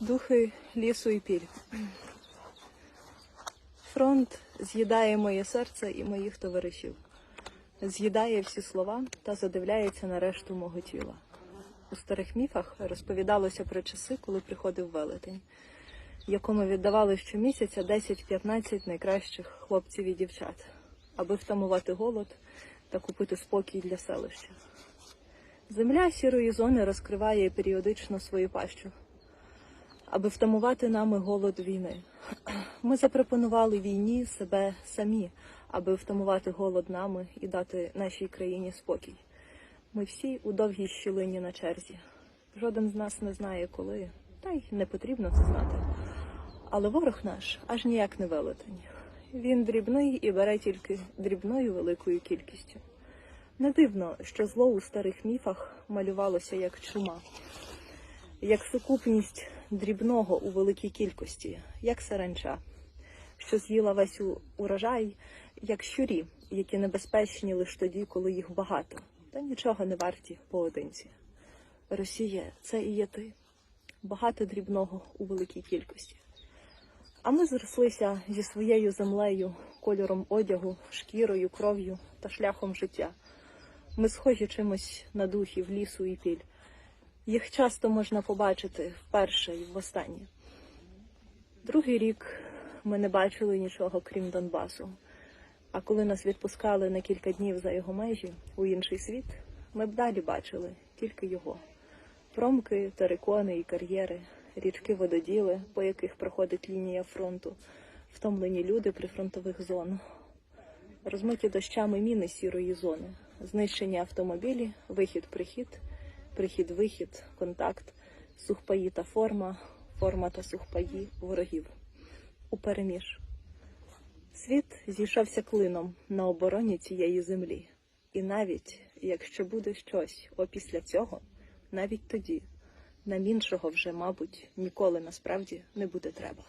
Духи лісу і піль. Фронт з'їдає моє серце і моїх товаришів, з'їдає всі слова та задивляється на решту мого тіла. У старих міфах розповідалося про часи, коли приходив велетень, якому віддавали щомісяця 10-15 найкращих хлопців і дівчат, аби втамувати голод та купити спокій для селища. Земля сірої зони розкриває періодично свою пащу, аби втамувати нами голод війни. Ми запропонували війні себе самі, аби втамувати голод нами і дати нашій країні спокій. Ми всі у довгій щілині на черзі. Жоден з нас не знає коли, та й не потрібно це знати. Але ворог наш аж ніяк не велетень. Він дрібний і бере тільки дрібною великою кількістю. Не дивно, що зло у старих міфах малювалося як чума, як сукупність дрібного у великій кількості, як саранча, що з'їла весь урожай, як щурі, які небезпечні лише тоді, коли їх багато, та нічого не варті поодинці. Росія це і є ти, багато дрібного у великій кількості. А ми зрослися зі своєю землею, кольором одягу, шкірою, кров'ю та шляхом життя. Ми схожі чимось на духів лісу і піль. Їх часто можна побачити вперше і востаннє. Другий рік ми не бачили нічого, крім Донбасу. А коли нас відпускали на кілька днів за його межі у інший світ, ми б далі бачили тільки його. Промки, терикони і кар'єри, річки вододіли, по яких проходить лінія фронту, втомлені люди прифронтових зон, розмиті дощами міни сірої зони, знищені автомобілі, вихід-прихід, прихід-вихід, контакт, сухпаї та форма, форма та сухпаї ворогів. Упереміж. Світ зійшовся клином на обороні цієї землі. І навіть якщо буде щось опісля цього, навіть тоді нам іншого вже, мабуть, ніколи насправді не буде треба.